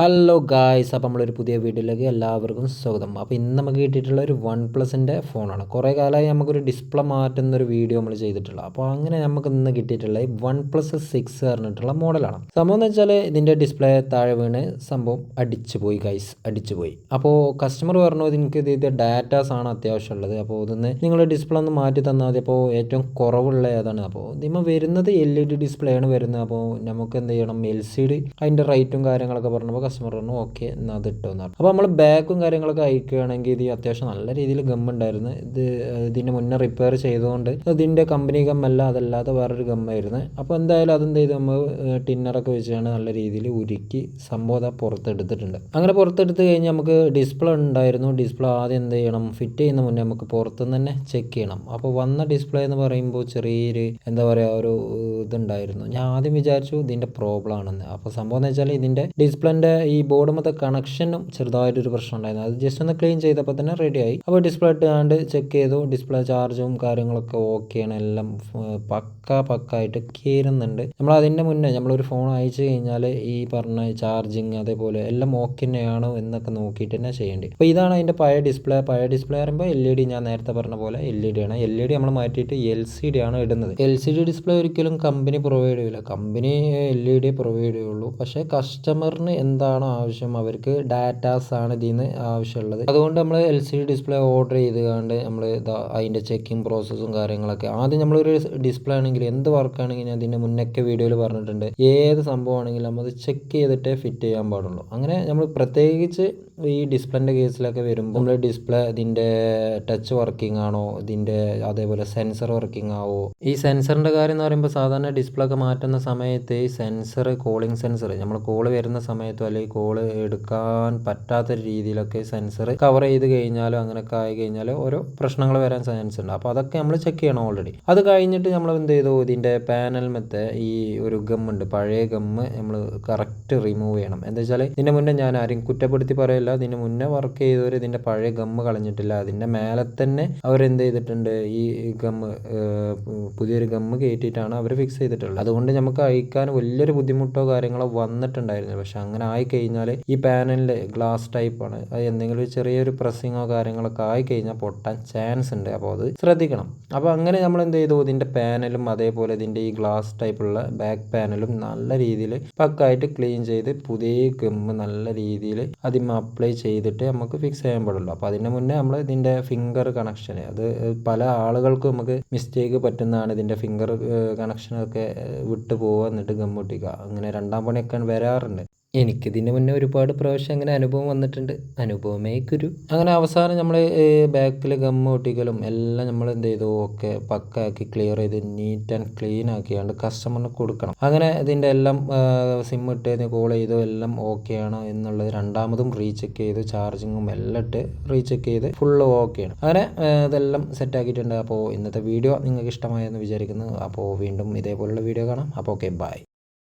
Hello guys അപ്പോൾ നമ്മളൊരു പുതിയ വീഡിയോയിലേക്ക് എല്ലാവർക്കും സ്വാഗതം. അപ്പോൾ ഇന്ന് നമുക്ക് കിട്ടിയിട്ടുള്ള ഒരു വൺ പ്ലസിന്റെ ഫോണാണ്. കുറേ കാലമായി നമുക്കൊരു ഡിസ്പ്ലേ മാറ്റുന്ന ഒരു വീഡിയോ നമ്മൾ ചെയ്തിട്ടുള്ളത് അപ്പോൾ അങ്ങനെ നമുക്ക് ഇന്ന് കിട്ടിയിട്ടുള്ള വൺ പ്ലസ് സിക്സ് പറഞ്ഞിട്ടുള്ള മോഡലാണ്. സംഭവം എന്ന് വെച്ചാൽ ഇതിന്റെ ഡിസ്പ്ലേ താഴെ വീണ് സംഭവം അടിച്ചു പോയി ഗൈസ് അടിച്ചു പോയി. അപ്പോൾ കസ്റ്റമർ പറഞ്ഞു എനിക്ക് ഇത് ഡാറ്റാസ് ആണ് അത്യാവശ്യമുള്ളത് അപ്പോൾ ഇതൊന്ന് നിങ്ങൾ ഡിസ്പ്ലേ ഒന്ന് മാറ്റി തന്നാൽ മതി. അപ്പോൾ ഏറ്റവും കുറവുള്ള ഏതാണ്? അപ്പോൾ ഇതിമ വരുന്നത് എൽ ഇ ഡി ഡിസ്പ്ലേ ആണ് വരുന്നത്. അപ്പോൾ നമുക്ക് എന്ത് ചെയ്യണം? എൽ സി ഡി അതിന്റെ റേറ്റും കാര്യങ്ങളൊക്കെ പറഞ്ഞപ്പോൾ കസ്റ്റമർ പറഞ്ഞു ഓക്കെ എന്നാൽ അത് ഇട്ടു പറഞ്ഞു അപ്പോൾ നമ്മൾ ബാക്കും കാര്യങ്ങളൊക്കെ അയക്കുകയാണെങ്കിൽ ഇത് അത്യാവശ്യം നല്ല രീതിയിൽ ഗം ഉണ്ടായിരുന്നു. ഇത് ഇതിന്റെ മുന്നേ റിപ്പയർ ചെയ്തുകൊണ്ട് ഇതിന്റെ കമ്പനി ഗമ്മല്ല അതല്ലാതെ വേറൊരു ഗമ്മായിരുന്നു അപ്പോൾ എന്തായാലും അതെന്ത് ചെയ്ത്? നമ്മൾ ടിന്നറൊക്കെ വെച്ചാണ് നല്ല രീതിയിൽ ഉരുക്കി സംഭവം പുറത്തെടുത്തിട്ടുണ്ട്. അങ്ങനെ പുറത്തെടുത്ത് കഴിഞ്ഞാൽ നമുക്ക് ഡിസ്പ്ലേ ഉണ്ടായിരുന്നു. ഡിസ്പ്ലേ ആദ്യം എന്ത് ചെയ്യണം? ഫിറ്റ് ചെയ്യുന്ന മുന്നേ നമുക്ക് പുറത്തുനിന്ന് തന്നെ ചെക്ക് ചെയ്യണം. അപ്പോൾ വന്ന ഡിസ്പ്ലേ എന്ന് പറയുമ്പോൾ ചെറിയൊരു എന്താ പറയുക ഒരു ഇതുണ്ടായിരുന്നു. ഞാൻ ആദ്യം വിചാരിച്ചു ഇതിന്റെ പ്രോബ്ലം ആണെന്ന്. അപ്പോൾ സംഭവം എന്ന് വെച്ചാൽ ഇതിന്റെ ഡിസ്പ്ലേന്റെ ഈ ബോർഡുമത്തെ കണക്ഷനും ചെറുതായിട്ടൊരു പ്രശ്നം ഉണ്ടായിരുന്നു അത് ജസ്റ്റ് ഒന്ന് ക്ലീൻ ചെയ്തപ്പോൾ തന്നെ റെഡിയായി അപ്പോൾ ഡിസ്പ്ലേ ഇട്ടാണ്ട് ചെക്ക് ചെയ്തു. ഡിസ്പ്ലേ ചാർജും കാര്യങ്ങളൊക്കെ ഓക്കെയാണ് എല്ലാം പക്ക പക്കായിട്ട് കയറുന്നുണ്ട് നമ്മൾ അതിന്റെ മുന്നേ നമ്മളൊരു ഫോൺ അയച്ചു കഴിഞ്ഞാൽ ഈ പറഞ്ഞ ചാർജിങ് അതേപോലെ എല്ലാം ഓക്കെ തന്നെയാണോ എന്നൊക്കെ നോക്കിയിട്ട് തന്നെ ചെയ്യേണ്ടി. അപ്പോൾ ഇതാണ് അതിന്റെ പഴയ ഡിസ്പ്ലേ പഴയ ഡിസ്പ്ലേ പറയുമ്പോൾ എൽ ഇ ഡി ഞാൻ നേരത്തെ പറഞ്ഞ പോലെ എൽ ഇ ഡി ആണ്. എൽ ഇ ഡി നമ്മൾ മാറ്റിയിട്ട് എൽ സി ഡി ആണ് ഇടുന്നത്. എൽ സി ഡി ഡിസ്പ്ലേ ഒരിക്കലും കമ്പനി പ്രൊവൈഡ് ചെയ്യില്ല company L E D provide ചെയ്യുള്ളൂ. പക്ഷേ കസ്റ്റമറിന് എന്താണ് എന്താണോ ആവശ്യം? അവർക്ക് ഡാറ്റാസ് ആണ് ഇതിൽ നിന്ന് ആവശ്യമുള്ളത്. അതുകൊണ്ട് നമ്മൾ L C D display order ചെയ്ത് കണ്ട് നമ്മൾ അതിന്റെ ചെക്കിങ് പ്രോസസ്സും കാര്യങ്ങളൊക്കെ. ആദ്യം നമ്മളൊരു ഡിസ്പ്ലേ ആണെങ്കിൽ എന്ത് വർക്ക് ആണെങ്കിൽ ഞാൻ ഇതിന്റെ മുന്നൊക്കെ വീഡിയോയിൽ പറഞ്ഞിട്ടുണ്ട്. ഏത് സംഭവമാണെങ്കിലും നമ്മൾ ചെക്ക് ചെയ്തിട്ടേ ഫിറ്റ് ചെയ്യാൻ പാടുള്ളൂ. അങ്ങനെ നമ്മൾ പ്രത്യേകിച്ച് ഈ ഡിസ്പ്ലേന്റെ കേസിലൊക്കെ വരുമ്പോൾ നമ്മൾ ഡിസ്പ്ലേ ഇതിന്റെ ടച്ച് വർക്കിംഗ് ആണോ? ഇതിന്റെ അതേപോലെ സെൻസർ വർക്കിംഗ് ആവോ? ഈ സെൻസറിന്റെ കാര്യം എന്ന് പറയുമ്പോൾ സാധാരണ ഡിസ്പ്ലേ ഒക്കെ മാറ്റുന്ന സമയത്ത് ഈ സെൻസർ കോളിംഗ് സെൻസർ നമ്മൾ കോൾ വരുന്ന സമയത്തോ അല്ലെങ്കിൽ കോൾ എടുക്കാൻ പറ്റാത്ത രീതിയിലൊക്കെ സെൻസർ കവർ ചെയ്ത് കഴിഞ്ഞാലോ അങ്ങനെയൊക്കെ ആയി കഴിഞ്ഞാൽ ഓരോ പ്രശ്നങ്ങൾ വരാൻ ചാൻസ് ഉണ്ട്. അപ്പോൾ അതൊക്കെ നമ്മൾ ചെക്ക് ചെയ്യണം ഓൾറെഡി അത് കഴിഞ്ഞിട്ട് നമ്മൾ എന്ത് ചെയ്തു? ഇതിന്റെ പാനൽ മെത്തെ ഈ ഒരു ഗം ഉണ്ട്. പഴയ ഗമ്മ് നമ്മൾ കറക്റ്റ് റിമൂവ് ചെയ്യണം. എന്താ വെച്ചാൽ ഇതിന്റെ മുന്നേ ഞാൻ ആരും കുറ്റപ്പെടുത്തി പറയില്ല. ഇതിന് മുന്നേ വർക്ക് ചെയ്തവർ ഇതിന്റെ പഴയ ഗമ്മ് കളഞ്ഞിട്ടില്ല. അതിന്റെ മേലെ തന്നെ അവരെന്ത് ചെയ്തിട്ടുണ്ട്? ഈ ഗമ്മ് പുതിയൊരു ഗമ്മ് കയറ്റിയിട്ടാണ് അവർ ഫിക്സ് ചെയ്തിട്ടുള്ളത്. അതുകൊണ്ട് നമുക്ക് അയക്കാൻ വലിയൊരു ബുദ്ധിമുട്ടോ കാര്യങ്ങളോ വന്നിട്ടുണ്ടായിരുന്നു പക്ഷെ അങ്ങനെ ആയി കഴിഞ്ഞാൽ ഈ പാനലിൽ ഗ്ലാസ് ടൈപ്പാണ്. അത് എന്തെങ്കിലും ചെറിയൊരു പ്രസ്സിങ്ങോ കാര്യങ്ങളൊക്കെ ആയി കഴിഞ്ഞാൽ പൊട്ടാൻ ചാൻസ് ഉണ്ട് അപ്പോൾ അത് ശ്രദ്ധിക്കണം. അപ്പോൾ അങ്ങനെ നമ്മൾ എന്ത് ചെയ്തു ഇതിന്റെ പാനലും അതേപോലെ ഇതിന്റെ ഈ ഗ്ലാസ് ടൈപ്പുള്ള ബാക്ക് പാനലും നല്ല രീതിയിൽ പക്കായിട്ട് ക്ലീൻ ചെയ്ത് പുതിയ ഗമ്മ് നല്ല രീതിയിൽ അതിന് അപ്ലൈ ചെയ്തിട്ട് നമുക്ക് ഫിക്സ് ചെയ്യാൻ പാടുള്ളൂ. അപ്പോൾ അതിന് മുന്നേ നമ്മൾ ഇതിന്റെ ഫിംഗർ കണക്ഷൻ അത് പല ആളുകൾക്കും നമുക്ക് മിസ്റ്റേക്ക് പറ്റുന്നതാണ് ഇതിന്റെ ഫിംഗർ കണക്ഷനൊക്കെ വിട്ടു പോവുക എന്നിട്ട് ഗമ്മൊട്ടിക്കുക അങ്ങനെ രണ്ടാം പണിയൊക്കെ വരാറുണ്ട്. എനിക്കിതിന് മുന്നേ ഒരുപാട് പ്രാവശ്യം അങ്ങനെ അനുഭവം വന്നിട്ടുണ്ട്. അനുഭവമേ കുരു അങ്ങനെ അവസാനം നമ്മൾ ബാക്കിൽ ഗം ഒട്ടിക്കലും എല്ലാം നമ്മൾ എന്ത് ചെയ്തു? ഒക്കെ പക്കാക്കി ക്ലിയർ ചെയ്ത് നീറ്റ് ആൻഡ് ക്ലീൻ ആക്കിയാണ്ട് കസ്റ്റമറിന് കൊടുക്കണം. അങ്ങനെ ഇതിന്റെ എല്ലാം സിം ഇട്ട് കോൾ ചെയ്തോ. എല്ലാം ഓക്കെ ആണോ എന്നുള്ളത് രണ്ടാമതും റീചെക്ക് ചെയ്ത് ചാർജിങ്ങും എല്ലാം ഇട്ട് റീചെക്ക് ചെയ്ത് ഫുള്ള് ആണ്. അങ്ങനെ ഇതെല്ലാം സെറ്റ് ആക്കിയിട്ടുണ്ട്. അപ്പോൾ ഇന്നത്തെ വീഡിയോ നിങ്ങൾക്ക് ഇഷ്ടമായെന്ന് വിചാരിക്കുന്നു. അപ്പോൾ വീണ്ടും ഇതേപോലുള്ള വീഡിയോ കാണാം. അപ്പോൾ ഓക്കെ ബൈ